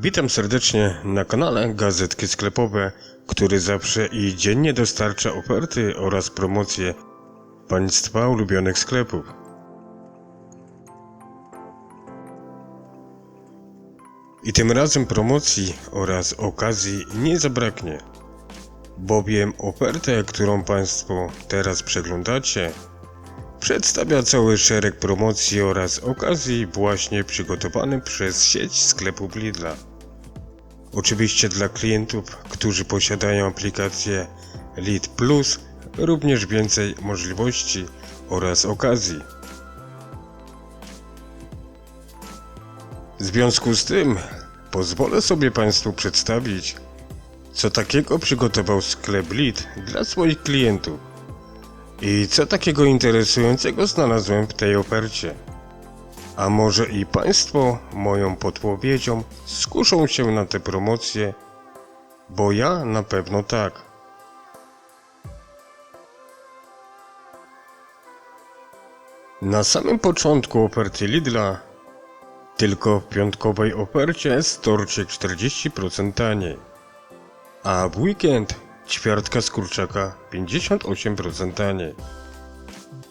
Witam serdecznie na kanale Gazetki Sklepowe, który zawsze i dziennie dostarcza oferty oraz promocje Państwa ulubionych sklepów. I tym razem promocji oraz okazji nie zabraknie, bowiem ofertę, którą Państwo teraz przeglądacie, przedstawia cały szereg promocji oraz okazji właśnie przygotowany przez sieć sklepów Lidla. Oczywiście dla klientów, którzy posiadają aplikację Lid Plus, również więcej możliwości oraz okazji. W związku z tym pozwolę sobie Państwu przedstawić, co takiego przygotował sklep Lid dla swoich klientów. I co takiego interesującego znalazłem w tej ofercie? A może i Państwo moją podpowiedzią skuszą się na te promocje? Bo ja na pewno tak. Na samym początku oferty Lidla tylko w piątkowej ofercie jest torcik 40% taniej, a w weekend ćwiartka z kurczaka 58% taniej.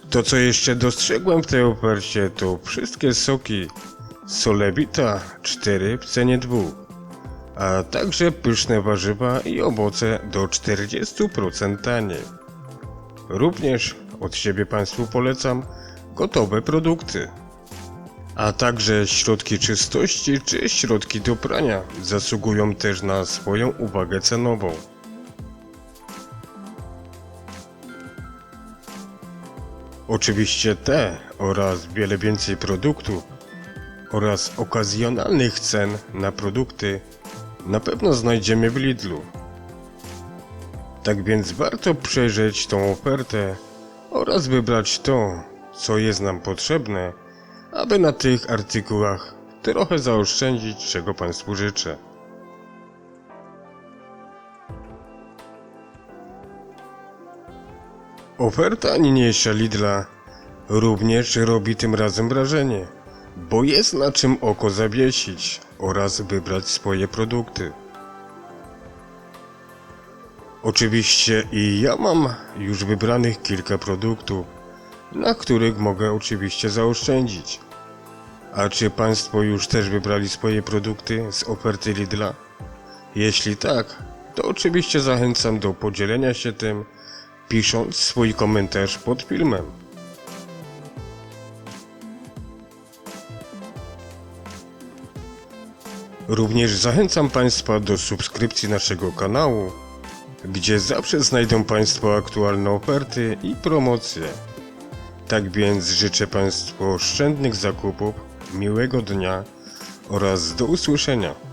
To co jeszcze dostrzegłem w tej ofercie to wszystkie soki Solewita 4 w cenie 2, a także pyszne warzywa i owoce do 40% taniej. Również od siebie Państwu polecam gotowe produkty. A także środki czystości czy środki do prania zasługują też na swoją uwagę cenową. Oczywiście te oraz wiele więcej produktów oraz okazjonalnych cen na produkty na pewno znajdziemy w Lidlu. Tak więc warto przejrzeć tą ofertę oraz wybrać to, co jest nam potrzebne, aby na tych artykułach trochę zaoszczędzić, czego Państwu życzę. Oferta niniejsza Lidla również robi tym razem wrażenie, bo jest na czym oko zawiesić oraz wybrać swoje produkty. Oczywiście i ja mam już wybranych kilka produktów, na których mogę oczywiście zaoszczędzić. A czy Państwo już też wybrali swoje produkty z oferty Lidla? Jeśli tak, to oczywiście zachęcam do podzielenia się tym, pisząc swój komentarz pod filmem. Również zachęcam Państwa do subskrypcji naszego kanału, gdzie zawsze znajdą Państwo aktualne oferty i promocje. Tak więc życzę Państwu oszczędnych zakupów, miłego dnia oraz do usłyszenia.